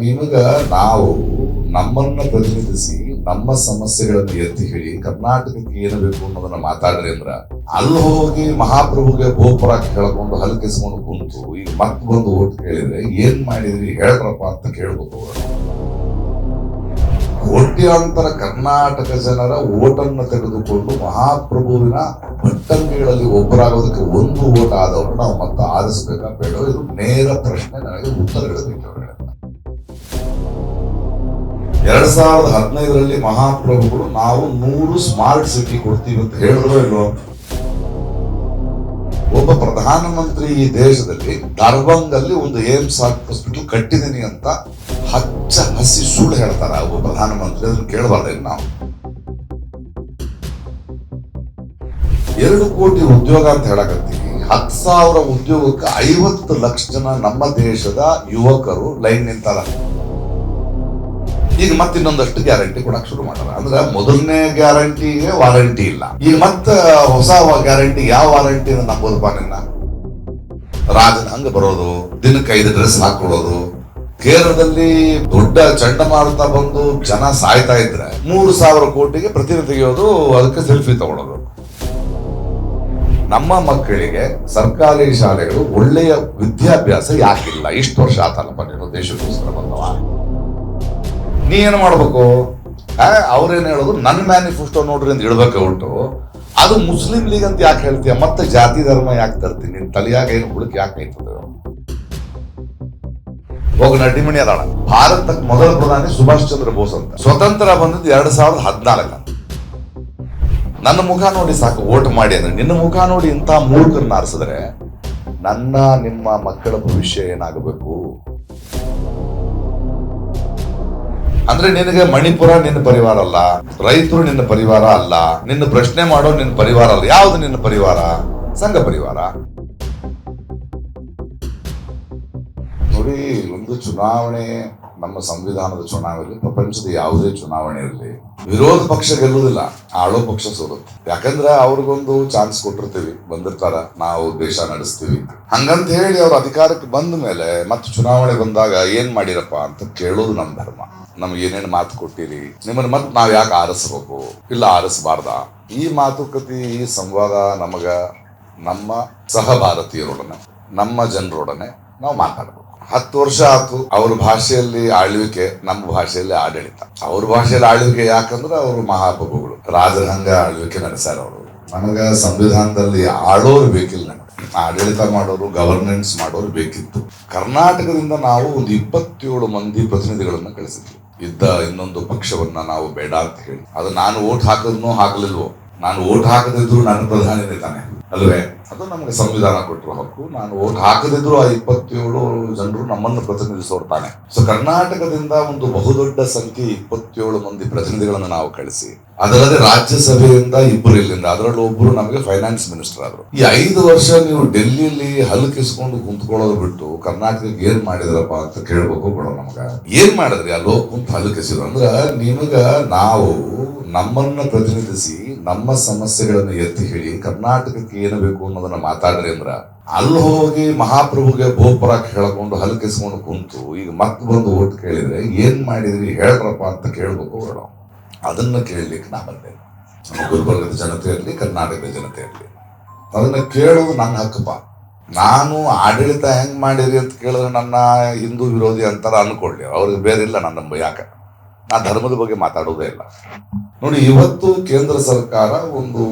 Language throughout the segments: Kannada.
ನಿಮಗ ನಾವು ನಮ್ಮನ್ನ ಪ್ರತಿನಿಧಿಸಿ ನಮ್ಮ ಸಮಸ್ಯೆಗಳನ್ನು ಎತ್ತಿ ಹೇಳಿ ಕರ್ನಾಟಕಕ್ಕೆ ಏನು ಬೇಕು ಅನ್ನೋದನ್ನ ಮಾತಾಡ್ರಿ ಅಂದ್ರ ಅಲ್ಲಿ ಹೋಗಿ ಮಹಾಪ್ರಭುಗೆ ಗೋಪುರ ಕೇಳ್ಕೊಂಡು ಹಲಕಿಸ್ಕೊಂಡು ಕುಂತು ಈಗ ಮತ್ತೆ ಬಂದು ಓಟ್ ಕೇಳಿದ್ರೆ ಏನ್ ಮಾಡಿದ್ರಿ ಹೇಳ್ರಪ್ಪ ಅಂತ ಕೇಳ್ಬೇಕು ಕೋಟ್ಯಾಂತರ ಕರ್ನಾಟಕ ಜನರ ಓಟನ್ನು ತೆಗೆದುಕೊಂಡು ಮಹಾಪ್ರಭುವಿನ ಭಟ್ಟಂಗಿಗಳಲ್ಲಿ ಒಬ್ಬರಾಗೋದಕ್ಕೆ ಒಂದು ಓಟ ಆದವರು ನಾವು ಮತ್ತೆ ಆರಿಸ್ಬೇಕಾ ಬೇಡ ಇದು ನೇರ ಪ್ರಶ್ನೆ. ನನಗೆ ಉತ್ತರ ಹೇಳಬೇಕು ಎರಡ್ ಸಾವಿರದ ಹದಿನೈದರಲ್ಲಿ ಮಹಾಪ್ರಭುಗಳು ನಾವು ನೂರು ಸ್ಮಾರ್ಟ್ ಸಿಟಿ ಕೊಡ್ತೀವಿ ಅಂತ ಹೇಳಿದ್ರು ಇಲ್ಲೋ ಒಬ್ಬ ಪ್ರಧಾನಮಂತ್ರಿ ಈ ದೇಶದಲ್ಲಿ ದರ್ಬಂಗಲ್ಲಿ ಒಂದು ಏಮ್ಸ್ ಹಾಸ್ಪಿಟಲ್ ಕಟ್ಟಿದೀನಿ ಅಂತ ಹಚ್ಚ ಹಸಿ ಸುಳ್ಳು ಹೇಳ್ತಾರ ಒಬ್ಬ ಪ್ರಧಾನಮಂತ್ರಿ. ಅದನ್ನ ಕೇಳಬಾರ್ದು ನಾವು. ಎರಡು ಕೋಟಿ ಉದ್ಯೋಗ ಅಂತ ಹೇಳಕತ್ತೀವಿ. ಹತ್ತು ಸಾವಿರ ಉದ್ಯೋಗಕ್ಕೆ ಐವತ್ತು ಲಕ್ಷ ಜನ ನಮ್ಮ ದೇಶದ ಯುವಕರು ಲೈನ್ ನಿಂತಾರ ಈಗ ಮತ್ತೆ ಇನ್ನೊಂದಷ್ಟು ಗ್ಯಾರಂಟಿ ಕೊಡಕ್ ಶುರು ಮಾಡಾರ ಅಂದ್ರೆ ಮೊದಲನೇ ಗ್ಯಾರಂಟಿಗೆ ವಾರಂಟಿ ಇಲ್ಲ. ಈಗ ಮತ್ತೆ ಹೊಸ ಗ್ಯಾರಂಟಿ ಯಾವ ವಾರಂಟಿ ನಂಬೋದು ನಿನ್ನ. ರಾಜನ ಹಂಗ ಬರೋದು, ದಿನಕ್ಕೆ ಐದು ಡ್ರೆಸ್ ಹಾಕೊಳ್ಳೋದು ಕೇರಳದಲ್ಲಿ ದೊಡ್ಡ ಚಂಡಮಾರುತ ಬಂದು ಜನ ಸಾಯ್ತಾ ಇದ್ರೆ ಮೂರು ಸಾವಿರ ಕೋಟಿಗೆ ಪ್ರತಿಮೆ ತೆಗೆಯೋದು, ಅದಕ್ಕೆ ಸೆಲ್ಫಿ ತಗೊಳ್ಳೋದು ನಮ್ಮ ಮಕ್ಕಳಿಗೆ ಸರ್ಕಾರಿ ಶಾಲೆಗಳು ಒಳ್ಳೆಯ ವಿದ್ಯಾಭ್ಯಾಸ ಯಾಕಿಲ್ಲ. ಇಷ್ಟು ವರ್ಷ ಆತಲ್ಲಪ್ಪ ನೀನು ದೇಶಕ್ಕೋಸ್ಕರ ಬಂದವ. ನೀ ಏನು ಮಾಡಬೇಕು? ಅವ್ರೇನ್ ಹೇಳೋದು ನನ್ನ ಮ್ಯಾನಿಫೆಸ್ಟೋ ನೋಡ್ರಿ ಅಂತ ಹೇಳ್ಬೇಕು ಉಂಟು. ಅದು ಮುಸ್ಲಿಂ ಲೀಗ್ ಅಂತ ಯಾಕೆ ಹೇಳ್ತೀಯ? ಮತ್ತೆ ಜಾತಿ ಧರ್ಮ ಯಾಕೆ ತರ್ತೀನಿ? ನಿನ್ನ ತಲೆಯಾಗ ಏನು ಹುಡುಕಿ ಯಾಕೆ ಆಯ್ತದ ಹೋಗ ನಡಿಮಣಿ ಅದಾಳ. ಭಾರತಕ್ಕೆ ಮೊದಲ ಪ್ರಧಾನಿ ಸುಭಾಷ್ ಚಂದ್ರ ಬೋಸ್ ಅಂತ. ಸ್ವತಂತ್ರ ಬಂದಿದ್ದು ಎರಡ್ ಸಾವಿರದ ಹದಿನಾಲ್ಕ. ನನ್ನ ಮುಖ ನೋಡಿ ಸಾಕು ಓಟ್ ಮಾಡಿ ಅಂದ್ರೆ. ನಿನ್ನ ಮುಖ ನೋಡಿ ಇಂಥ ಮೂರ್ಖರನ್ನ ಆರಿಸಿದ್ರೆ ನನ್ನ, ನಿಮ್ಮ ಮಕ್ಕಳ ಭವಿಷ್ಯ ಏನಾಗಬೇಕು? ಅಂದ್ರೆ ನಿನಗೆ ಮಣಿಪುರ ನಿನ್ನ ಪರಿವಾರ ಅಲ್ಲ, ರೈತರು ನಿನ್ನ ಪರಿವಾರ ಅಲ್ಲ, ನಿನ್ನ ಪ್ರಶ್ನೆ ಮಾಡೋ ನಿನ್ನ ಪರಿವಾರ ಅಲ್ಲ. ಯಾವುದು ನಿನ್ನ ಪರಿವಾರ? ಸಂಘ ಪರಿವಾರ. ನೋಡಿ, ಒಂದು ಚುನಾವಣೆ, ನಮ್ಮ ಸಂವಿಧಾನದ ಚುನಾವಣೆ, ಪ್ರಪಂಚದ ಯಾವುದೇ ಚುನಾವಣೆ ಇರಲಿ, ವಿರೋಧ ಪಕ್ಷ ಗೆಲ್ಲುವುದಿಲ್ಲ ಆಳೋ ಪಕ್ಷ ಸೋಲುತ್ತೆ. ಯಾಕಂದ್ರೆ ಅವ್ರಿಗೊಂದು ಚಾನ್ಸ್ ಕೊಟ್ಟಿರ್ತೀವಿ, ಬಂದಿರ್ತಾರ, ನಾವು ದೇಶ ನಡೆಸ್ತೀವಿ. ಹಂಗಂತ ಹೇಳಿ ಅವ್ರ ಅಧಿಕಾರಕ್ಕೆ ಬಂದ ಮೇಲೆ ಮತ್ತೆ ಚುನಾವಣೆ ಬಂದಾಗ ಏನ್ ಮಾಡಿರಪ್ಪ ಅಂತ ಕೇಳೋದು ನಮ್ಮ ಧರ್ಮ. ನಮ್ಗೆ ಏನೇನು ಮಾತು ಕೊಟ್ಟಿರಿ? ನಿಮ್ಮನ್ನ ಮತ್ತೆ ನಾವು ಯಾಕೆ ಆರಿಸ್ಬೇಕು? ಇಲ್ಲ ಆರಿಸಬಾರ್ದ? ಈ ಮಾತುಕತೆ ಈ ಸಂವಾದ ನಮಗ ನಮ್ಮ ಸಹ ಭಾರತೀಯರೊಡನೆ ನಮ್ಮ ಜನರೊಡನೆ ನಾವು ಮಾತಾಡಬೇಕು. ಹತ್ತು ವರ್ಷ ಆಯ್ತು ಅವ್ರ ಭಾಷೆಯಲ್ಲಿ ಆಳ್ವಿಕೆ ನಮ್ಮ ಭಾಷೆಯಲ್ಲಿ ಆಡಳಿತ. ಅವ್ರ ಭಾಷೆಯಲ್ಲಿ ಆಳ್ವಿಕೆ ಯಾಕಂದ್ರೆ ಅವರು ಮಹಾಪ್ರಭುಗಳು. ರಾಜರ ಹಂಗ ಆಳ್ವಿಕೆ ನಡೆಸ್ಯಾರ ಅವರು. ನಮಗ ಸಂವಿಧಾನದಲ್ಲಿ ಆಳೋರು ಬೇಕಿಲ್ಲ ನನಗೆ. ಆಡಳಿತ ಮಾಡೋರು ಗವರ್ನೆನ್ಸ್ ಮಾಡೋರು ಬೇಕಿತ್ತು. ಕರ್ನಾಟಕದಿಂದ ನಾವು ಒಂದು ಇಪ್ಪತ್ತೇಳು ಮಂದಿ ಪ್ರತಿನಿಧಿಗಳನ್ನು ಕಳಿಸಿದ್ವಿ. ಇದ್ದ ಇನ್ನೊಂದು ಪಕ್ಷವನ್ನ ನಾವು ಬೇಡ ಅಂತ ಹೇಳಿ. ಅದು ನಾನು ಓಟ್ ಹಾಕಿದ್ನೋ ಹಾಕಲಿಲ್ವೋ? ನಾನು ಓಟ್ ಹಾಕದಿದ್ರು ನಾನು ಪ್ರಧಾನಿ ತಾನೆ. ಅಲ್ವೇ? ಅದು ನಮಗೆ ಸಂವಿಧಾನ ಕೊಟ್ಟರು ಹಕ್ಕು. ನಾನು ಓಟ್ ಹಾಕದಿದ್ರು ಆ ಇಪ್ಪತ್ತೇಳು ಜನರು ನಮ್ಮನ್ನು ಪ್ರತಿನಿಧಿಸೋರು ತಾನೆ ಸೊ ಕರ್ನಾಟಕದಿಂದ ಒಂದು ಬಹುದೊಡ್ಡ ಸಂಖ್ಯೆ ಇಪ್ಪತ್ತೇಳು ಮಂದಿ ಪ್ರತಿನಿಧಿಗಳನ್ನು ನಾವು ಕಳಿಸಿ. ಅದಲ್ಲದೆ ರಾಜ್ಯಸಭೆಯಿಂದ ಇಬ್ಬರು ಇಲ್ಲಿಂದ, ಅದರಲ್ಲಿ ಒಬ್ಬರು ನಮಗೆ ಫೈನಾನ್ಸ್ ಮಿನಿಸ್ಟರ್ ಆದ್ರು. ಈ ಐದು ವರ್ಷ ನೀವು ಡೆಲ್ಲಿಯಲ್ಲಿ ಹಲಕಿಸ್ಕೊಂಡು ಕುಂತ್ಕೊಳ್ಳೋದು ಬಿಟ್ಟು ಕರ್ನಾಟಕಕ್ಕೆ ಏನ್ ಮಾಡಿದ್ರಪ್ಪ ಅಂತ ಕೇಳ್ಬೇಕು ಕೊಡೋ ನಮಗ. ಏನ್ ಮಾಡಿದ್ರಿ? ಅಲ್ಲಿ ಕುಂತ ಹಲಕಿಸಿದ್ರು. ಅಂದ್ರೆ ನಿಮಗ ನಾವು ನಮ್ಮನ್ನ ಪ್ರತಿನಿಧಿಸಿ ನಮ್ಮ ಸಮಸ್ಯೆಗಳನ್ನು ಎತ್ತಿ ಹೇಳಿ ಕರ್ನಾಟಕಕ್ಕೆ ಏನು ಬೇಕು ಅನ್ನೋದನ್ನ ಮಾತಾಡ್ರಿ ಅಂದ್ರ ಅಲ್ಲಿ ಹೋಗಿ ಮಹಾಪ್ರಭುಗೆ ಗೋಪುರ ಕೇಳ್ಕೊಂಡು ಹಲಕಿಸ್ಕೊಂಡು ಕುಂತು ಈಗ ಮತ್ತೆ ಬಂದು ಓಟ್ ಕೇಳಿದ್ರೆ ಏನ್ ಮಾಡಿದ್ರಿ ಹೇಳ್ರಪ್ಪ ಅಂತ ಕೇಳ್ಬೇಕು ಬೇಡ ಅದನ್ನ ಕೇಳಲಿಕ್ಕೆ ನಾ ಬಂದೆ. ನಮ್ಮ ಗುಲ್ಬರ್ಗದ ಜನತೆ ಇರಲಿ, ಕರ್ನಾಟಕದ ಜನತೆ ಇರಲಿ. ಅದನ್ನ ಕೇಳೋದು ನನ್ನ ಹಕ್ಕಪ್ಪ ನಾನು ಆಡಳಿತ ಹೆಂಗ್ ಮಾಡಿದ್ರಿ ಅಂತ ಕೇಳಿದ್ರೆ ನನ್ನ ಹಿಂದೂ ವಿರೋಧಿ ಅಂತಾರ ಅನ್ಕೊಳ್ಳಿ ಅವ್ರಿಗೆ ಬೇರೆ ಇಲ್ಲ ನನ್ನ ಯಾಕೆ. ನಾ ಧರ್ಮದ ಬಗ್ಗೆ ಮಾತಾಡೋದೇ ಇಲ್ಲ. ನೋಡಿ, ಇವತ್ತು ಕೇಂದ್ರ ಸರ್ಕಾರ ಒಂದು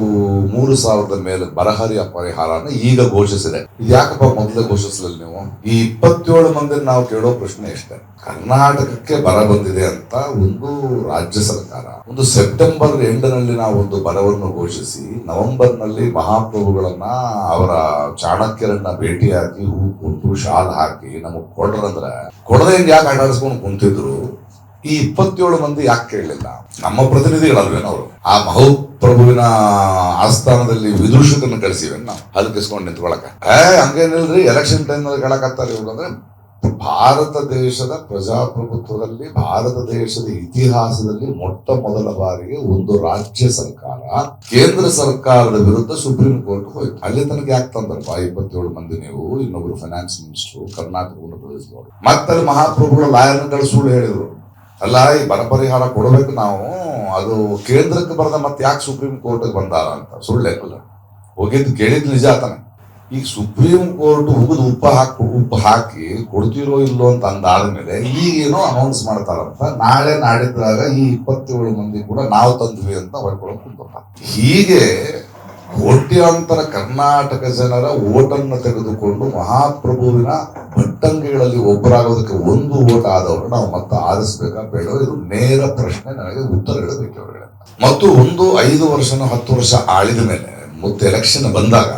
ಮೂರು ಸಾವಿರದ ಮೇಲೆ ಬರಹರಿ ಪರಿಹಾರನ ಈಗ ಘೋಷಿಸಿದೆ. ಯಾಕಪ್ಪ ಮೊದಲೇ ಘೋಷಿಸಲಿಲ್ಲ ನೀವು? ಈ ಇಪ್ಪತ್ತೇಳು ಮಂದಿ ನಾವು ಕೇಳೋ ಪ್ರಶ್ನೆ ಇಷ್ಟೇ. ಕರ್ನಾಟಕಕ್ಕೆ ಬರ ಬಂದಿದೆ ಅಂತ ಒಂದು ರಾಜ್ಯ ಸರ್ಕಾರ, ಒಂದು ಸೆಪ್ಟೆಂಬರ್ ಎಂಟರಲ್ಲಿ ನಾವು ಒಂದು ಬರವನ್ನು ಘೋಷಿಸಿ ನವೆಂಬರ್ನಲ್ಲಿ ಮಹಾಪ್ರಭುಗಳನ್ನ ಅವರ ಚಾಣಕ್ಯರನ್ನ ಭೇಟಿಯಾಗಿ ಹೂ ಕುಂತು ಶಾಲ್ ಹಾಕಿ, ನಮಗ್ ಕೊಡ್ರಂದ್ರ, ಕೊಡದೆ ಯಾಕೆ ಆಟಾಡಿಸ್ಕೊಂಡು ಕುಂತಿದ್ರು ಈ ಇಪ್ಪತ್ತೇಳು ಮಂದಿ ಯಾಕೆ ಕೇಳಲಿಲ್ಲ ನಮ್ಮ ಪ್ರತಿನಿಧಿಗಳಲ್ವೇನವರು ಆ ಮಹಾಪ್ರಭುವಿನ ಆಸ್ಥಾನದಲ್ಲಿ ವಿದೂಷಕನ್ನು ಕಳಿಸಿವೆ ನಾವು. ಹಲ್ಕಿಸ್ಕೊಂಡು ನಿಂತ್ಕೊಳಕ. ಏ, ಹಂಗೇನಿಲ್ರಿ? ಎಲೆಕ್ಷನ್ ಟೈಮ್ನಲ್ಲಿ ಕೇಳಕತ್ತಾರ ಇವ್ರು ಅಂದ್ರೆ, ಭಾರತ ದೇಶದ ಪ್ರಜಾಪ್ರಭುತ್ವದಲ್ಲಿ, ಭಾರತ ದೇಶದ ಇತಿಹಾಸದಲ್ಲಿ ಮೊಟ್ಟ ಮೊದಲ ಬಾರಿಗೆ ಒಂದು ರಾಜ್ಯ ಸರ್ಕಾರ ಕೇಂದ್ರ ಸರ್ಕಾರದ ವಿರುದ್ಧ ಸುಪ್ರೀಂ ಕೋರ್ಟ್ ಹೋಯ್ತು. ಅಲ್ಲಿ ತನಕ ಯಾಕೆ ತಂದ್ರಪ್ಪ? ಇಪ್ಪತ್ತೇಳು ಮಂದಿ ನೀವು, ಇನ್ನೊಬ್ರು ಫೈನಾನ್ಸ್ ಮಿನಿಸ್ಟರ್ ಕರ್ನಾಟಕ ಪ್ರದೇಶದವರು ಮತ್ತೆ ಮಹಾಪ್ರಭುಗಳ ಲಾಯರ್ ಸುಳ್ಳು ಹೇಳಿದ್ರು ಅಲ್ಲ, ಈ ಬರ ಪರಿಹಾರ ಕೊಡಬೇಕು ನಾವು. ಅದು ಕೇಂದ್ರಕ್ಕೆ ಬರದ ಮತ್ತೆ ಯಾಕೆ ಸುಪ್ರೀಂ ಕೋರ್ಟ್ಗೆ ಬಂದಾರ ಅಂತ? ಸುಳ್ಳೇನಲ್ಲ ಹೋಗಿದ್ದು ಕೇಳಿದ್ ನಿಜ ತಾನೆ. ಈ ಸುಪ್ರೀಂ ಕೋರ್ಟ್ ಉಗಿದು ಉಪ್ಪು ಹಾಕಿ ಉಪ್ಪು ಹಾಕಿ ಕೊಡ್ತಿರೋ ಇಲ್ಲೋ ಅಂತ ಅಂದಾದ್ಮೇಲೆ ಈಗೇನೋ ಅನೌನ್ಸ್ ಮಾಡ್ತಾರಂತ. ನಾಳೆ ನಾಡಿದ್ರಾಗ ಈ ಇಪ್ಪತ್ತೇಳು ಮಂದಿ ಕೂಡ ನಾವು ತಂದ್ವಿ ಅಂತ ಹೊಡ್ಕೊಳಕ್ ಹೀಗೆ ಕೋಟ್ಯಾಂತರ ಕರ್ನಾಟಕ ಜನರ ಓಟನ್ನು ತೆಗೆದುಕೊಂಡು ಮಹಾಪ್ರಭುವಿನ ಭಟ್ಟಂಗಿಗಳಲ್ಲಿ ಒಬ್ಬರಾಗೋದಕ್ಕೆ ಒಂದು ಓಟ್ ಆದವರು ನಾವು ಮತ್ತೆ ಆರಿಸ್ಬೇಕಾ ಬೇಡ ಇದು ನೇರ ಪ್ರಶ್ನೆ. ನನಗೆ ಉತ್ತರಗಳು ಅವರಿಗೆ. ಮತ್ತು ಒಂದು ಐದು ವರ್ಷನ ಹತ್ತು ವರ್ಷ ಆಳಿದ ಮೇಲೆ ಮತ್ತೆ ಎಲೆಕ್ಷನ್ ಬಂದಾಗ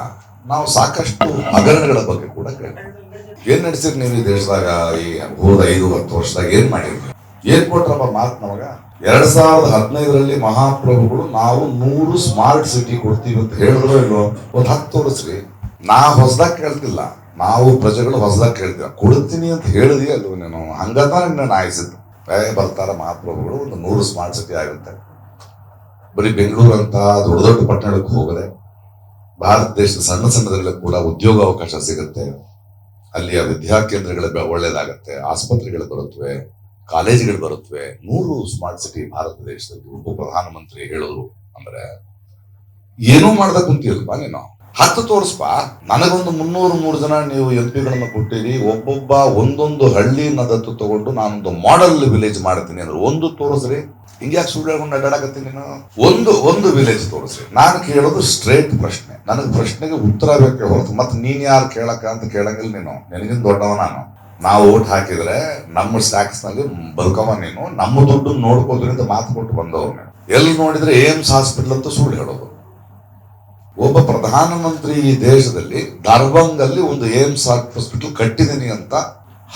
ನಾವು ಸಾಕಷ್ಟು ಹಗರಣಗಳ ಬಗ್ಗೆ ಕೂಡ ಕೇಳ್ತೀವಿ. ಏನ್ ನಡೆಸಿರಿ ನೀವು ಈ ದೇಶದಾಗ ಈ ಹೋದ ಐದು ಹತ್ತು ವರ್ಷದಾಗ? ಏನ್ ಮಾಡಿದ್ರಿ? ಏನ್ ಕೊಟ್ರಪ್ಪ ಮಾತ್ ನಮಗ? ಎರಡ್ ಸಾವಿರದ ಹದಿನೈದರಲ್ಲಿ ಮಹಾಪ್ರಭುಗಳು ನಾವು ನೂರು ಸ್ಮಾರ್ಟ್ ಸಿಟಿ ಕೊಡ್ತೀವಿ ಅಂತ ಹೇಳಿದ್ರು ಇಲ್ವೋ? ಒಂದ್ ಹತ್ತು ತೋರಿಸ್ರಿ. ನಾ ಹೊಸದಾಗ ಕೇಳ್ತಿಲ್ಲ. ನಾವು ಪ್ರಜೆಗಳು ಹೊಸದಾಗ ಕೇಳ್ತೀವಿ. ಕೊಡ್ತೀನಿ ಅಂತ ಹೇಳಿದಿ ಅಲ್ವ ನೀನು. ಹಂಗತಾನೆ ನಾನು ಆಯಿಸಿದ್ದು ಬರ್ತಾರ ಮಹಾಪ್ರಭುಗಳು, ಒಂದು ನೂರು ಸ್ಮಾರ್ಟ್ ಸಿಟಿ ಆಗುತ್ತೆ. ಬರೀ ಬೆಂಗಳೂರು ಅಂತ ದೊಡ್ಡ ದೊಡ್ಡ ಪಟ್ಟಣಕ್ಕೆ ಹೋಗದೆ, ಭಾರತ ದೇಶದ ಸಣ್ಣ ಸಣ್ಣದಲ್ಲಿ ಕೂಡ ಉದ್ಯೋಗ ಅವಕಾಶ ಸಿಗುತ್ತೆ. ಅಲ್ಲಿಯ ವಿದ್ಯಾ ಕೇಂದ್ರಗಳು ಒಳ್ಳೇದಾಗತ್ತೆ. ಆಸ್ಪತ್ರೆಗಳು ಬರುತ್ತವೆ ಕಾಲೇಜುಗಳು ಬರುತ್ತವೆ ನೂರು ಸ್ಮಾರ್ಟ್ ಸಿಟಿ ಭಾರತ ದೇಶದಲ್ಲಿ ಉಪ ಪ್ರಧಾನಮಂತ್ರಿ ಹೇಳಿದ್ರು ಅಂದ್ರೆ, ಏನೂ ಮಾಡ್ದ ಕುಂತಿಲ್ವಾ ನೀನು? ಹತ್ತು ತೋರಿಸ್ಪ. ನನಗೊಂದು ಮುನ್ನೂರು, ಮೂರು ಜನ ನೀವು ಎಂ ಪಿಗಳನ್ನು ಕೊಟ್ಟಿರಿ. ಒಬ್ಬೊಬ್ಬ ಒಂದೊಂದು ಹಳ್ಳಿನ ದತ್ತು ತಗೊಂಡು ನಾನೊಂದು ಮಾಡೆಲ್ ವಿಲೇಜ್ ಮಾಡ್ತೀನಿ ಅಂದ್ರೆ. ಒಂದು ತೋರಿಸ್ರಿ. ಹಿಂಗ್ಯಾಕೆ ಸುಳ್ಳು ಹೇಳ್ಕೊಂಡು ಅಡ್ಡಾಡಕತ್ತೀನಿ ನೀನು? ಒಂದು ಒಂದು ವಿಲೇಜ್ ತೋರಿಸ್ರಿ. ನಾನು ಕೇಳೋದು ಸ್ಟ್ರೇಟ್ ಪ್ರಶ್ನೆ. ನನಗೆ ಪ್ರಶ್ನೆಗೆ ಉತ್ತರ ಬೇಕೆ ಹೊರತು, ಮತ್ತೆ ನೀನ್ ಯಾರು ಕೇಳಕ ಅಂತ ಕೇಳಂಗಿಲ್ಲ ನೀನು. ನಿನಗಿಂತ ದೊಡ್ಡವ ನಾನು. ನಾವು ಓಟ್ ಹಾಕಿದ್ರೆ ನಮ್ಮ ಸ್ಟಾಕ್ಸ್ನಲ್ಲಿ ಬದುಕವ ನೀನು. ನಮ್ಮ ದುಡ್ಡು ನೋಡ್ಕೋದ್ರಿಂದ ಮಾತು ಕೊಟ್ಟು ಬಂದವರು ಎಲ್ಲಿ ನೋಡಿದ್ರೆ ಏಮ್ಸ್ ಹಾಸ್ಪಿಟಲ್ ಅಂತ ಸುಳ್ಳು ಹೇಳೋದು. ಒಬ್ಬ ಪ್ರಧಾನಮಂತ್ರಿ ಈ ದೇಶದಲ್ಲಿ ದರ್ಬಂಗಲ್ಲಿ ಒಂದು ಏಮ್ಸ್ ಹಾಸ್ಪಿಟಲ್ ಕಟ್ಟಿದ್ದೀನಿ ಅಂತ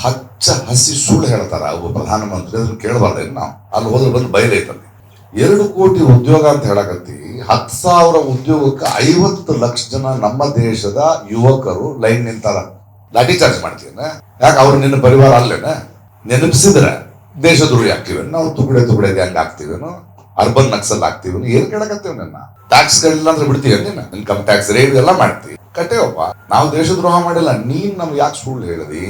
ಹಚ್ಚ ಹಸಿ ಸುಳ್ಳು ಹೇಳ್ತಾರೆ. ಒಬ್ಬ ಪ್ರಧಾನಮಂತ್ರಿ ಅದನ್ನ ಕೇಳಬಾರ್ದೇನು ನಾವು. ಅಲ್ಲಿ ಹೋದ್ರೆ ಬಂದು ಬಯಲೈತಲ್ಲಿ ಎರಡು ಕೋಟಿ ಉದ್ಯೋಗ ಅಂತ ಹೇಳಕತ್ತಿ. ಹತ್ತು ಸಾವಿರ ಉದ್ಯೋಗಕ್ಕೆ ಐವತ್ತು ಲಕ್ಷ ಜನ ನಮ್ಮ ದೇಶದ ಯುವಕರು ಲೈನ್ ನಿಂತಾರ. ಲಾಠಿ ಚಾರ್ಜ್ ಮಾಡ್ತೀನಿ ಯಾಕೆ ಅವ್ರು ನಿನ್ನ ಪರಿವಾರ ಅಲ್ಲೇನ? ನೆನಪಿಸಿದ್ರೆ ದೇಶದ್ರೋಹಿ ಆಗ್ತೀವೇನು ನಾವು ತುಗಡೆ ತುಗಡೆ ಹಂಗೆ ಆಗ್ತೀವೇನು ಅರ್ಬನ್ ನಕ್ಸಲ್ ಆಗ್ತೀವಿ ಏನ್ ಕೇಳಕತ್ತೇವ್ ನನ್ನ ಟ್ಯಾಕ್ಸ್ ಗಳಿಲ್ಲ ಅಂದ್ರೆ ಬಿಡ್ತೀವಿ ನೀನ್? ಇನ್ಕಮ್ ಟ್ಯಾಕ್ಸ್ ರೇಟ್ ಎಲ್ಲ ಮಾಡ್ತೀವಿ ಕಟ್ಟೇವಪ್ಪ ನಾವು ದೇಶದ್ರೋಹ ಮಾಡಿಲ್ಲ, ನೀನ್ ನಮ್ಗೆ ಯಾಕೆ ಸುಳ್ಳು ಹೇಳಿದಿ?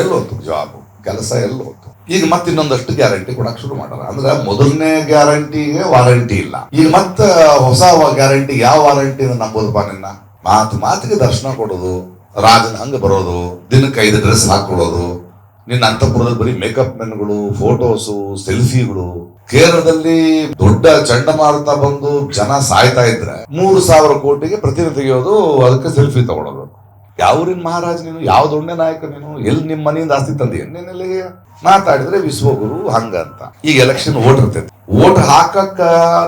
ಎಲ್ಲೋತು ಜಾಬ್ ಕೆಲಸ ಎಲ್ಲೋತು. ಈಗ ಮತ್ತೆ ಇನ್ನೊಂದಷ್ಟು ಗ್ಯಾರಂಟಿ ಕೊಡಕ್ ಶುರು ಮಾಡಲ್ಲ ಅಂದ್ರೆ ಮೊದಲನೇ ಗ್ಯಾರಂಟಿಗೆ ವಾರಂಟಿ ಇಲ್ಲ. ಈಗ ಮತ್ತೆ ಹೊಸ ಗ್ಯಾರಂಟಿ ಯಾವ ವಾರಂಟಿ ನಂಬೋದಪ್ಪ ನಿನ್ನ. ಮಾತು ಮಾತಿಗೆ ದರ್ಶನ ಕೊಡೋದು, ರಾಜನ ಹಂಗ ಬರೋದು, ದಿನಕ್ಕೆ ಐದು ಡ್ರೆಸ್ ಹಾಕೊಳ್ಳೋದು ನಿನ್ನ ಅಂತಪುರದಲ್ಲಿ ಬರೀ ಮೇಕಪ್ ಮೆನ್ಗಳು ಫೋಟೋಸು ಸೆಲ್ಫಿಗಳು ಕೇರಳದಲ್ಲಿ ದೊಡ್ಡ ಚಂಡಮಾರುತ ಬಂದು ಜನ ಸಾಯ್ತಾ ಇದ್ರೆ ಮೂರು ಸಾವಿರ ಕೋಟಿಗೆ ಪ್ರತಿಮೆ ತೆಗೆಯೋದು ಅದಕ್ಕೆ ಸೆಲ್ಫಿ ತಗೊಳ್ಳೋದು ಯಾವ್ರಿನ್ ಮಹಾರಾಜ್ ನೀನು? ಯಾವ ದೊಡ್ಡ ನಾಯಕ ನೀನು? ಎಲ್ಲಿ ನಿಮ್ಮ ಮನೆಯಿಂದ ಆಸ್ತಿ ತಂದೆ? ಎಲ್ಲಿ ಮಾತಾಡಿದ್ರೆ ವಿಶ್ವಗುರು ಹಂಗ ಅಂತ. ಈಗ ಎಲೆಕ್ಷನ್ ಓಟ್ ಇರ್ತೈತಿ. ಓಟ್ ಹಾಕಕ್ಕ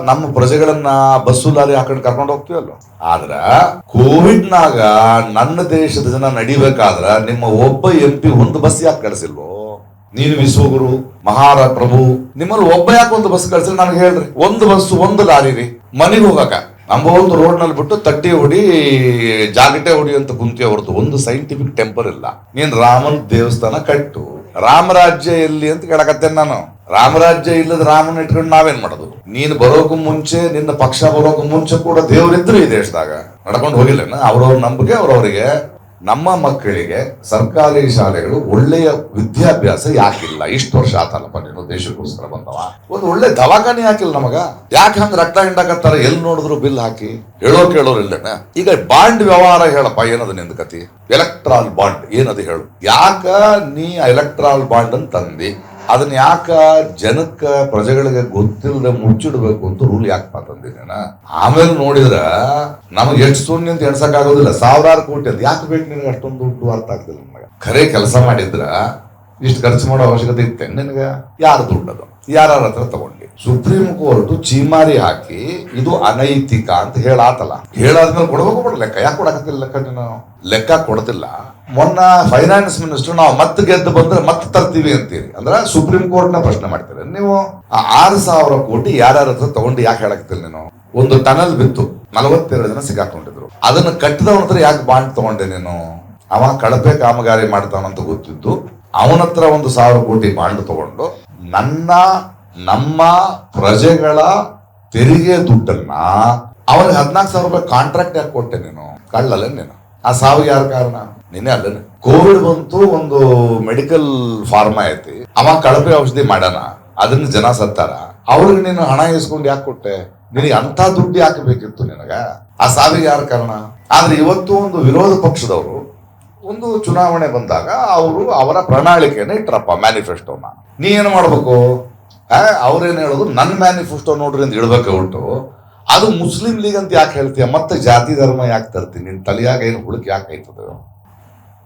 ನಮ್ಮ ಪ್ರಜೆಗಳನ್ನ ಬಸ್ಸು ಲಾರಿ ಹಾಕೊಂಡು ಕರ್ಕೊಂಡು ಹೋಗ್ತೀವಲ್ಲ ಆದ್ರ ಕೋವಿಡ್ ನಾಗ ನನ್ನ ದೇಶದ ಜನ ನಡಿಬೇಕಾದ್ರ ನಿಮ್ಮ ಒಬ್ಬ ಎಂ ಪಿ ಒಂದು ಬಸ್ ಯಾಕೆ ಕಳಿಸಿಲ್ವೋ? ನೀನು ವಿಶ್ವಗುರು, ಮಹಾರ, ಪ್ರಭು, ನಿಮ್ಮಲ್ಲಿ ಒಬ್ಬ ಯಾಕೆ ಒಂದು ಬಸ್ ಕಳ್ಸಿಲ್ಲ ನನಗೆ ಹೇಳ್ರಿ. ಒಂದು ಬಸ್ ಒಂದು ಲಾರಿ ರೀ. ಮನೆಗೆ ಹೋಗಕ. ಒಂದು ರೋಡ್ನಲ್ಲಿ ಬಿಟ್ಟು ತಟ್ಟಿ ಹೊಡಿ ಜಾಗಟೆ ಹೊಡಿ ಅಂತ ಕುಂತಿ ಹೊರತು ಒಂದು ಸೈಂಟಿಫಿಕ್ ಟೆಂಪರ್ ಇಲ್ಲ. ನೀನ್ ರಾಮನ್ ದೇವಸ್ಥಾನ ಕಟ್ಟು. ರಾಮರಾಜ್ಯ ಎಲ್ಲಿ ಅಂತ ಕೇಳಕತ್ತೇನೆ ನಾನು. ರಾಮರಾಜ್ಯ ಇಲ್ಲದ ರಾಮನ ಇಟ್ಕೊಂಡು ನಾವೇನ್ ಮಾಡೋದು? ನೀನು ಬರೋಕು ಮುಂಚೆ, ನಿನ್ನ ಪಕ್ಷ ಬರೋಕು ಮುಂಚೆ ಕೂಡ ದೇವರಿದ್ರು ಈ ದೇಶದಾಗ. ನಡ್ಕೊಂಡು ಹೋಗಿಲ್ಲ ಅವ್ರವ್ರ ನಂಬಿಕೆ ಅವ್ರವರಿಗೆ. ನಮ್ಮ ಮಕ್ಕಳಿಗೆ ಸರ್ಕಾರಿ ಶಾಲೆಗಳು ಒಳ್ಳೆಯ ವಿದ್ಯಾಭ್ಯಾಸ ಯಾಕಿಲ್ಲ? ಇಷ್ಟು ವರ್ಷ ಆತಲ್ಲಪ್ಪ ನೀನು ದೇಶಕ್ಕೋಸ್ಕರ ಬಂದವ. ಒಂದು ಒಳ್ಳೆ ದವಾಖಾನೆ ಹಾಕಿಲ್ಲ ನಮಗ? ಯಾಕೆ ಹಂಗ ರಕ್ತ ಹಿಂಡಕತ್ತಾರ? ಎಲ್ಲಿ ನೋಡಿದ್ರು ಬಿಲ್ ಹಾಕಿ? ಹೇಳೋ ಕೇಳೋರು ಈಗ ಬಾಂಡ್ ವ್ಯವಹಾರ ಹೇಳಪ್ಪ, ಏನದು ನಿಂದ ಕತಿ ಎಲೆಕ್ಟ್ರಾಲ್ ಬಾಂಡ್, ಏನದು ಹೇಳು? ಯಾಕ ನೀ ಎಲೆಕ್ಟ್ರಾಲ್ ಬಾಂಡ್ ಅಂತ ತಂದಿ? ಅದನ್ನ ಯಾಕ ಜನಕ್ಕ ಪ್ರಜೆಗಳಿಗೆ ಗೊತ್ತಿಲ್ಲದೆ ಮುಚ್ಚಿಡ್ಬೇಕು ಅಂತ ರೂಲ್ ಯಾಕೆ ತಂದಿದ್ದೇನ ಆಮೇಲೆ ನೋಡಿದ್ರ ನಮಗೆ ಎಷ್ಟು ಸುಣ್ಣ ಅಂತ ಎಣ್ಸಕ್ ಆಗೋದಿಲ್ಲ ಸಾವಿರಾರು ಕೋಟಿ ಅದು. ಯಾಕೆ ಬೇಕು ನಿನಗೆ ಅಷ್ಟೊಂದು ದುಡ್ಡು? ಅರ್ಥ ಆಗ್ತಿಲ್ಲ ನನಗೆ ಖರೆ ಕೆಲಸ ಮಾಡಿದ್ರ ಇಷ್ಟು ಖರ್ಚು ಮಾಡೋ ಅವಶ್ಯಕತೆ ಇತ್ತೆ ನಿನಗ? ಯಾರು ದುಡ್ಡದು ಯಾರ ಹತ್ರ ತಗೊಂಡಿ? ಸುಪ್ರೀಂ ಕೋರ್ಟ್ ಚೀಮಾರಿ ಹಾಕಿ ಇದು ಅನೈತಿಕ ಅಂತ ಹೇಳಾತಲ್ಲ. ಹೇಳಾದ್ಮೇಲೆ ಕೊಡಬೇಕು ಕೊಡ ಲೆಕ್ಕ. ಯಾಕೆ ಕೊಡಕತ್ತಿಲ್ಲ ಲೆಕ್ಕ ನೀನು? ಲೆಕ್ಕ ಕೊಡ್ತಿಲ್ಲ. ಮೊನ್ನ ಫೈನಾನ್ಸ್ ಮಿನಿಸ್ಟರ್ ನಾವು ಮತ್ತೆ ಗೆದ್ದು ಬಂದ್ರೆ ಮತ್ತೆ ತರ್ತೀವಿ ಅಂತೀರಿ. ಅಂದ್ರೆ ಸುಪ್ರೀಂ ಕೋರ್ಟ್ನ ಪ್ರಶ್ನೆ ಮಾಡ್ತೀರಿ. ನೀವು ಆರು ಸಾವಿರ ಕೋಟಿ ಯಾರ್ಯಾರ ಹತ್ರ ತಗೊಂಡು ಯಾಕೆ ಹೇಳಕ್ತಿಲ್ಲ ನೀನು? ಒಂದು ಟನಲ್ ಬಿತ್ತು. ನಲವತ್ತೆರಡು ಜನ ಸಿಗಾಕೊಂಡಿದ್ರು. ಅದನ್ನ ಕಟ್ಟಿದವನ ಹತ್ರ ಯಾಕೆ ಬಾಂಡ್ ತಗೊಂಡೆ ನೀನು? ಅವ ಕಳಪೆ ಕಾಮಗಾರಿ ಮಾಡ್ತಾನಂತ ಗೊತ್ತಿದ್ದು, ಅವನ ಹತ್ರ ಒಂದು ಸಾವಿರ ಕೋಟಿ ಬಾಂಡ್ ತಗೊಂಡು ನನ್ನ, ನಮ್ಮ ಪ್ರಜೆಗಳ ತೆರಿಗೆ ದುಡ್ಡನ್ನ ಅವನಿಗೆ ಹದಿನಾಲ್ಕು ಸಾವಿರ ರೂಪಾಯಿ ಕಾಂಟ್ರಾಕ್ಟ್ ಯಾಕೆ ಕೊಟ್ಟೆ ನೀನು? ಕಳ್ಳಲ್ಲ ನೀನು? ಆ ಸಾವಿಗೆ ಯಾರ ಕಾರಣ? ನಿನ್ನೆ ಅಲ್ಲ ಕೋವಿಡ್ ಬಂತು, ಒಂದು ಮೆಡಿಕಲ್ ಫಾರ್ಮಾ ಐತಿ. ಅವ ಕಳಪೆ ಔಷಧಿ ಮಾಡಣ, ಅದನ್ನ ಜನ ಸತ್ತಾರ. ಅವ್ರಿಗೆ ನೀನು ಹಣ ಇಸ್ಕೊಂಡು ಯಾಕೆ ಕೊಟ್ಟೆ? ನಿನಗೆ ಅಂತ ದುಡ್ಡು ಯಾಕೆ ಬೇಕಿತ್ತು ನಿನಗ? ಆ ಸಾವಿಗೆ ಯಾರ ಕಾರಣ? ಆದ್ರೆ ಇವತ್ತು ಒಂದು ವಿರೋಧ ಪಕ್ಷದವರು ಒಂದು ಚುನಾವಣೆ ಬಂದಾಗ ಅವರು ಅವರ ಪ್ರಣಾಳಿಕೆಯನ್ನು ಇಟ್ಟರಪ್ಪ ಮ್ಯಾನಿಫೆಸ್ಟೋನ. ನೀ ಏನು ಮಾಡ್ಬೇಕು? ಅವ್ರೇನು ಹೇಳೋದು? ನನ್ನ ಮ್ಯಾನಿಫೆಸ್ಟೋ ನೋಡ್ರಿ ಅಂತ ಇಡಬೇಕು ಹೊರಟು ಅದು ಮುಸ್ಲಿಂ ಲೀಗ್ ಅಂತ ಯಾಕೆ ಹೇಳ್ತೀಯ? ಮತ್ತೆ ಜಾತಿ ಧರ್ಮ ಯಾಕೆ ತರ್ತೀನಿ ನಿನ್ನ ತಲೆಯಾಗ ಏನು ಹುಡುಕಿ ಯಾಕೆ ಆಯ್ತದ?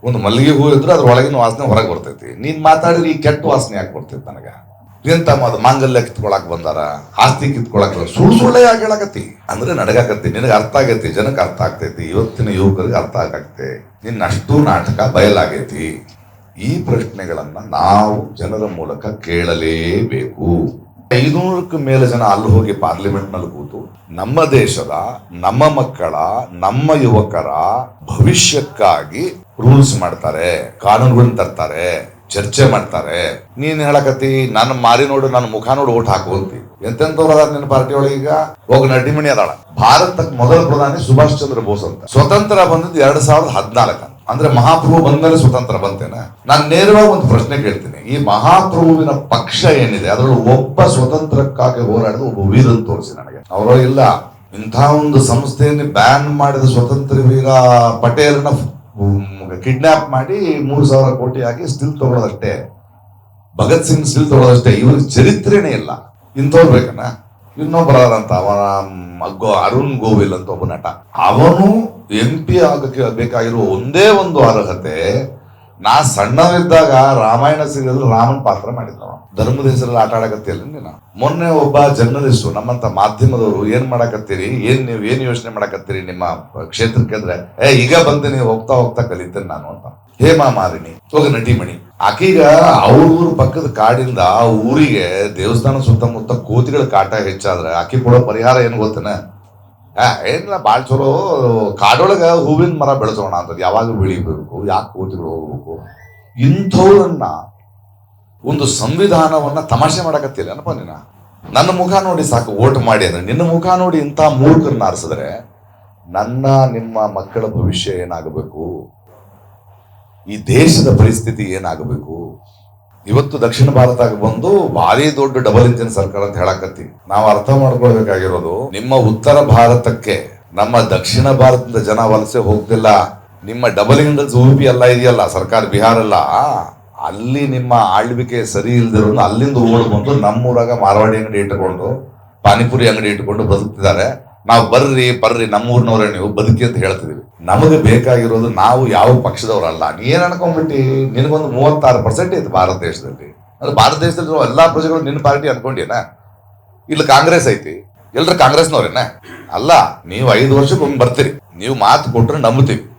ಒಂದು ಮಲ್ಲಿಗೆ ಹೂ ಇದ್ರೆ ಅದ್ರ ಒಳಗಿನ ವಾಸನೆ ಹೊರಗೆ ಬರ್ತೈತಿ. ನೀನ್ ಮಾತಾಡಿದ್ರೆ ಈ ಕೆಟ್ಟ ವಾಸನೆ ಯಾಕೆ ಬರ್ತೈತಿ ನನಗೆ? ಎಂತ ಅದು ಮಾಂಗಲ್ಯ ಕಿತ್ಕೊಳಕ್ ಬಂದಾರ, ಆಸ್ತಿ ಕಿತ್ಕೊಳಕ್. ಸುಳ್ಳು ಸುಳ್ಳೆ ಯಾಕೆ ಅಂದ್ರೆ ನಡಗಾಕತ್ತಿ, ನಿನಗೆ ಅರ್ಥ ಆಗೈತಿ ಜನಕ್ಕೆ ಅರ್ಥ ಆಗ್ತೈತಿ, ಇವತ್ತಿನ ಯುವಕರಿಗೆ ಅರ್ಥ ಆಗತ್ತೆ. ನಿನ್ನ ಅಷ್ಟು ನಾಟಕ ಬಯಲಾಗೈತಿ. ಈ ಪ್ರಶ್ನೆಗಳನ್ನ ನಾವು ಜನರ ಮೂಲಕ ಕೇಳಲೇಬೇಕು. ಐನೂರಕ್ಕೂ ಮೇಲೆ ಜನ ಅಲ್ಲಿ ಹೋಗಿ ಪಾರ್ಲಿಮೆಂಟ್ನಲ್ಲಿ ಕೂತು, ನಮ್ಮ ದೇಶದ, ನಮ್ಮ ಮಕ್ಕಳ, ನಮ್ಮ ಯುವಕರ ಭವಿಷ್ಯಕ್ಕಾಗಿ ರೂಲ್ಸ್ ಮಾಡ್ತಾರೆ, ಕಾನೂನುಗಳನ್ನ ತರ್ತಾರೆ, ಚರ್ಚೆ ಮಾಡ್ತಾರೆ. ನೀನ್ ಹೇಳಕತಿ ನನ್ನ ಮಾರಿ ನೋಡು, ನನ್ನ ಮುಖ ನೋಡು, ಓಟ್ ಹಾಕುವಂತಿ ಎಂತೆಂತವ್ರು ಅದಾರ ನಿನ್ನ ಪಾರ್ಟಿ ಒಳಗೆ ಈಗ? ಹೋಗಿ ನಟಿಮಣಿ ಅದಾಳ. ಭಾರತಕ್ಕೆ ಮೊದಲ ಪ್ರಧಾನಿ ಸುಭಾಷ್ ಚಂದ್ರ ಬೋಸ್ ಅಂತ. ಸ್ವತಂತ್ರ ಬಂದಿದ್ದು ಎರಡ್ ಸಾವಿರದ ಹದಿನಾಲ್ಕ. ಅಂದ್ರೆ ಮಹಾಪ್ರಭು ಬಂದ್ಮೇಲೆ ಸ್ವತಂತ್ರ ಬಂತೇನೆ? ನಾನು ನೇರವಾಗಿ ಒಂದು ಪ್ರಶ್ನೆ ಕೇಳ್ತೀನಿ. ಈ ಮಹಾಪ್ರಭುವಿನ ಪಕ್ಷ ಏನಿದೆ, ಅದರಲ್ಲಿ ಒಬ್ಬ ಸ್ವತಂತ್ರಕ್ಕಾಗಿ ಹೋರಾಡಿದ ಒಬ್ಬ ವೀರನ್ ತೋರಿಸಿ ನನಗೆ. ಅವರು ಇಲ್ಲ, ಇಂಥ ಒಂದು ಸಂಸ್ಥೆಯನ್ನು ಬ್ಯಾನ್ ಮಾಡಿದ ಸ್ವತಂತ್ರ ವೀರ ಪಟೇಲ್ನ ಕಿಡ್ನಾಪ್ ಮಾಡಿ ಮೂರು ಸಾವಿರ ಕೋಟಿ ಹಾಕಿ ಸ್ಟಿಲ್ ತಗೊಳ್ಳೋದಷ್ಟೇ. ಭಗತ್ ಸಿಂಗ್ ಸ್ಟಿಲ್ ತಗೊಳ್ಳೋದಷ್ಟೇ. ಇವ್ರ ಚರಿತ್ರೆನೇ ಇಲ್ಲ. ಇಂಥವ್ರು ಬೇಕನ್ನ ಇನ್ನೊಬ್ಬರಂತ ಅವನ ಮಗ್ಗೋ ಅರುಣ್ ಗೋವಿಲ್ ಅಂತ ಒಬ್ಬ ನಟ. ಅವನು ಎಂ ಪಿ ಆಗಕ್ಕೆ ಬೇಕಾಗಿರುವ ಒಂದೇ ಒಂದು ಅರ್ಹತೆ, ನಾ ಸಣ್ಣವಿದ್ದಾಗ ರಾಮಾಯಣ ಸೀರಿಯಲ್ ರಾಮನ್ ಪಾತ್ರ ಮಾಡಿದ್ದವ ಧರ್ಮದ ಹೆಸರಲ್ಲಿ ಆಟ ಆಡಕತ್ತಿಲ್ಲ ನೀನು? ಮೊನ್ನೆ ಒಬ್ಬ ಜರ್ನಲಿಸ್ಟು ನಮ್ಮಂತ ಮಾಧ್ಯಮದವರು ಏನ್ ಮಾಡಕತ್ತೀರಿ? ಏನ್ ನೀವು ಏನ್ ಯೋಚನೆ ಮಾಡಕತ್ತೀರಿ ನಿಮ್ಮ ಕ್ಷೇತ್ರಕ್ಕೆ ಅಂದ್ರೆ, ಏ, ಈಗ ಬಂದೇನೆ ಹೋಗ್ತಾ ಹೋಗ್ತಾ ಕಲಿತೇನೆ ನಾನು ಅಂತ. ಹೇಮಾ ಮಾರಿನಿ ಹೋಗ ನಟಿಮಣಿ ಆಕೀಗ ಅವ್ರ ಊರ ಪಕ್ಕದ ಕಾಡಿಂದ ಊರಿಗೆ ದೇವಸ್ಥಾನ ಸುತ್ತಮುತ್ತ ಕೋತಿಗಳ ಕಾಟ ಹೆಚ್ಚಾದ್ರೆ ಆಕಿ ಕೊಡೋ ಪರಿಹಾರ ಏನು ಗೊತ್ತನ? ಏನಿಲ್ಲ ಭಾಳ ಚಲೋ. ಕಾಡೊಳಗೆ ಹೂವಿನ ಮರ ಬೆಳೆಸೋಣ ಅಂತದ್. ಯಾವಾಗ ಬೆಳಿಬೇಕು, ಯಾಕೆ ಕೋತಿಗಳು ಹೋಗ್ಬೇಕು? ಇಂಥವ್ರನ್ನ ಒಂದು ಸಂವಿಧಾನವನ್ನ ತಮಾಷೆ ಮಾಡಕತ್ತಿಲ್ಲ. ಏನಪ್ಪ ನಿನ್ನ ನನ್ನ ಮುಖ ನೋಡಿ ಸಾಕು, ಓಟ್ ಮಾಡಿ ಅಂದ್ರೆ. ನಿನ್ನ ಮುಖ ನೋಡಿ ಇಂಥ ಮೂರ್ಖರನ್ನ ಆರಿಸಿದ್ರೆ ನನ್ನ, ನಿಮ್ಮ ಮಕ್ಕಳ ಭವಿಷ್ಯ ಏನಾಗಬೇಕು? ಈ ದೇಶದ ಪರಿಸ್ಥಿತಿ ಏನಾಗಬೇಕು? ಇವತ್ತು ದಕ್ಷಿಣ ಭಾರತಕ್ಕೆ ಬಂದು ಭಾರಿ ದೊಡ್ಡ ಡಬಲ್ ಇಂಜಿನ್ ಸರ್ಕಾರ ಅಂತ ಹೇಳಕತ್ತಿ. ನಾವು ಅರ್ಥ ಮಾಡ್ಕೊಳ್ಬೇಕಾಗಿರೋದು, ನಿಮ್ಮ ಉತ್ತರ ಭಾರತಕ್ಕೆ, ನಮ್ಮ ದಕ್ಷಿಣ ಭಾರತದ ಜನ ವಲಸೆ ಹೋಗ್ತಿಲ್ಲ, ನಿಮ್ಮ ಡಬಲ್ ಇಂಜಿನ್ಸ್ ಉಪಿ ಎಲ್ಲ ಇದೆಯಲ್ಲ, ಸರ್ಕಾರ ಬಿಹಾರ ಎಲ್ಲ, ಅಲ್ಲಿ ನಿಮ್ಮ ಆಳ್ವಿಕೆ ಸರಿ ಇಲ್ದಿರೋದು ಅಲ್ಲಿಂದ ಓಡ್ ಬಂದು ನಮ್ಮೂರಾಗ ಮಾರವಾಡಿ ಅಂಗಡಿ ಇಟ್ಕೊಂಡು ಪಾನಿಪುರಿ ಅಂಗಡಿ ಇಟ್ಟುಕೊಂಡು ಬದುಕ್ತಿದ್ದಾರೆ. ನಾವು ಬರ್ರಿ ಬರ್ರಿ, ನಮ್ಮೂರ್ನವ್ರೆ ನೀವು ಬದುಕಿ ಅಂತ ಹೇಳ್ತಿದೀವಿ. ನಮಗೆ ಬೇಕಾಗಿರೋದು ನಾವು ಯಾವ ಪಕ್ಷದವರಲ್ಲ. ನೀ ಏನು ಅನ್ಕೊಂಡ್ಬಿಟ್ಟಿ ನಿನಗೊಂದು ಮೂವತ್ತಾರು ಪರ್ಸೆಂಟ್ ಐತೆ ಭಾರತ ದೇಶದಲ್ಲಿ. ಅಂದ್ರೆ ಭಾರತ ದೇಶದಲ್ಲಿ ಎಲ್ಲಾ ಪ್ರಜೆಗಳು ನಿನ್ನ ಪಾರ್ಟಿ ಅನ್ಕೊಂಡೇನ ಇಲ್ಲಿ ಕಾಂಗ್ರೆಸ್ ಐತಿ. ಎಲ್ರು ಕಾಂಗ್ರೆಸ್ನವ್ರೇನ? ಅಲ್ಲ, ನೀವು ಐದು ವರ್ಷಕ್ಕೊಮ್ಮೆ ಬರ್ತೀರಿ. ನೀವು ಮಾತು ಕೊಟ್ರೆ ನಂಬುತ್ತೀವಿ.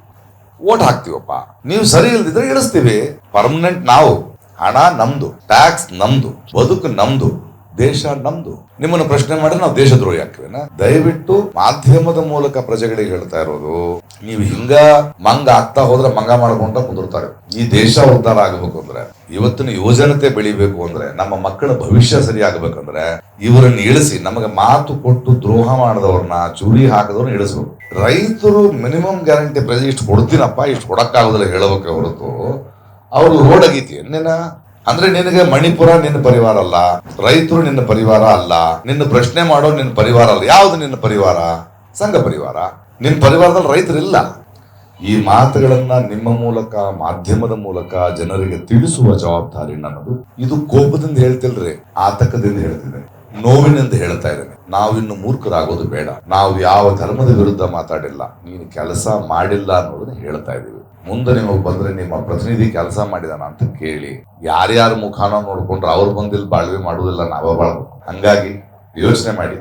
ಓಟ್ ಹಾಕ್ತೀವಪ್ಪ. ನೀವು ಸರಿ ಇಲ್ದಿದ್ರೆ ಇಳಿಸ್ತೀವಿ. ಪರ್ಮನೆಂಟ್ ನಾವು. ಹಣ ನಮ್ದು. ಟ್ಯಾಕ್ಸ್ ನಮ್ದು. ಬದುಕು ನಮ್ದು. ದೇಶ ನಮ್ದು. ನಿಮ್ಮನ್ನು ಪ್ರಶ್ನೆ ಮಾಡಿದ್ರೆ ನಾವು ದೇಶದ್ರೋಹಿ ಹಾಕ್ತೇವೆ ದಯವಿಟ್ಟು ಮಾಧ್ಯಮದ ಮೂಲಕ ಪ್ರಜೆಗಳಿಗೆ ಹೇಳ್ತಾ ಇರೋದು, ನೀವು ಹಿಂಗ ಮಂಗ ಆಗ್ತಾ ಹೋದ್ರೆ ಮಂಗ ಮಾಡ್ಕೊಂಡ ಕುದುರ್ತಾರೆ. ಈ ದೇಶ ಉದ್ಧಾರ ಆಗಬೇಕು ಅಂದ್ರೆ, ಇವತ್ತಿನ ಯುವಜನತೆ ಬೆಳಿಬೇಕು ಅಂದ್ರೆ, ನಮ್ಮ ಮಕ್ಕಳ ಭವಿಷ್ಯ ಸರಿ ಆಗ್ಬೇಕಂದ್ರೆ, ಇವರನ್ನ ಇಳಿಸಿ ನಮಗೆ ಮಾತು ಕೊಟ್ಟು ದ್ರೋಹ ಮಾಡಿದವ್ರನ್ನ, ಚೂರಿ ಹಾಕಿದವ್ರನ್ನ ಇಳಿಸ್ಬೇಕು. ರೈತರು ಮಿನಿಮಮ್ ಗ್ಯಾರಂಟಿ ಪ್ರೈಸ್ ಇಷ್ಟು ಕೊಡ್ತೀನಪ್ಪ, ಇಷ್ಟು ಕೊಡಕ್ಕಾಗೋದಿಲ್ಲ ಹೇಳಬೇಕೆ ಹೊರತು, ಅವ್ರು ರೋಡ್ ನಿನ್ನ ಅಂದ್ರೆ ನಿನಗೆ ಮಣಿಪುರ ನಿನ್ನ ಪರಿವಾರ ಅಲ್ಲ, ರೈತರು ನಿನ್ನ ಪರಿವಾರ ಅಲ್ಲ, ನಿನ್ನ ಪ್ರಶ್ನೆ ಮಾಡೋ ನಿನ್ನ ಪರಿವಾರ ಅಲ್ಲ. ಯಾವ್ದು ನಿನ್ನ ಪರಿವಾರ? ಸಂಘ ಪರಿವಾರ. ನಿನ್ನ ಪರಿವಾರದಲ್ಲಿ ರೈತರಿಲ್ಲ ಈ ಮಾತುಗಳನ್ನ ನಿಮ್ಮ ಮೂಲಕ, ಮಾಧ್ಯಮದ ಮೂಲಕ ಜನರಿಗೆ ತಿಳಿಸುವ ಜವಾಬ್ದಾರಿ ನನ್ನದು. ಇದು ಕೋಪದಿಂದ ಹೇಳ್ತಿಲ್ರಿ, ಆತಕದಿಂದ ಹೇಳ್ತಿದೆ. ನೋವಿನಿಂದ ಹೇಳ್ತಾ ಇದ್ದೇನೆ. ನಾವಿನ್ನು ಮೂರ್ಖರಾಗೋದು ಬೇಡ. ನಾವು ಯಾವ ಧರ್ಮದ ವಿರುದ್ಧ ಮಾತಾಡಿಲ್ಲ. ನೀನು ಕೆಲಸ ಮಾಡಿಲ್ಲ ಅನ್ನೋದನ್ನ ಹೇಳ್ತಾ ಇದೀವಿ ಮುಂದೆ ನೀವು ಬಂದ್ರೆ ನಿಮ್ಮ ಪ್ರತಿನಿಧಿ ಕೆಲಸ ಮಾಡಿದಾನ ಅಂತ ಕೇಳಿ, ಯಾರ್ಯಾರ ಮುಖಾನ ನೋಡ್ಕೊಂಡ್ರೆ ಅವ್ರು ಬಂದಿಲ್ಲಿ ಬಾಳ್ವೆ ಮಾಡುವುದಿಲ್ಲ ನಾವೇ ಬಾಳ್ಬೇಕು. ಹಂಗಾಗಿ ಯೋಚನೆ ಮಾಡಿ.